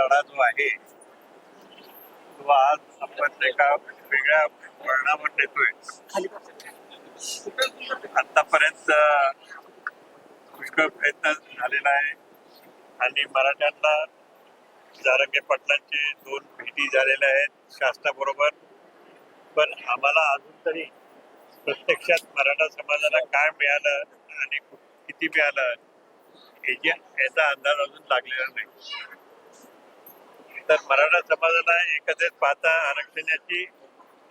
लढा जो आहे तो आज आपण एका वेगळ्या वळणावर नेतोय. आतापर्यंत पुष्कळ प्रयत्न झालेला आहे. आणि मराठ्यांना जारंगे पाटलांचे दोन भेटी झालेल्या आहेत शासनाबरोबर. पण आम्हाला अजून तरी प्रत्यक्षात मराठा समाजाला काय मिळालं आणि किती मिळालं याचा अंदाज अजून लागलेला नाही. तर मराठा समाजाला एकत्रित पाहता आरक्षणाची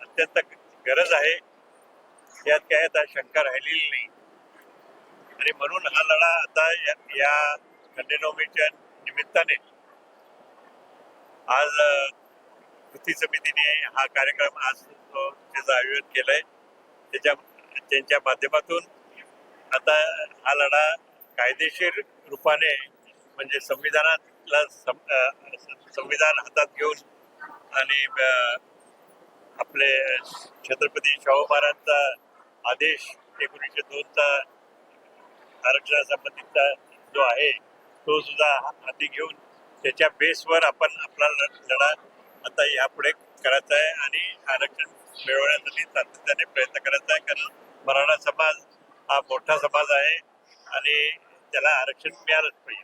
अत्यंत गरज आहे. यात काय आता शंका राहिलेली नाही. आणि म्हणून हा लढा आता या, या निमित्ताने आज कृती समितीने हा कार्यक्रम आज त्याचं आयोजन केलंय. त्याच्या त्यांच्या माध्यमातून आता हा लढा कायदेशीर रूपाने म्हणजे संविधानात आपला संविधान हातात घेऊन आणि आपले छत्रपती शाहू महाराजांचा आदेश एकोणीसशे दोनचा आरक्षणासंबंधीचा जो आहे तो सुद्धा हाती घेऊन त्याच्या बेसवर आपण आपला लढा आता यापुढे करायचा आहे आणि आरक्षण मिळवण्यासाठी सातत्याने प्रयत्न करायचा आहे. कारण मराठा समाज हा मोठा समाज आहे आणि त्याला आरक्षण मिळालंच पाहिजे.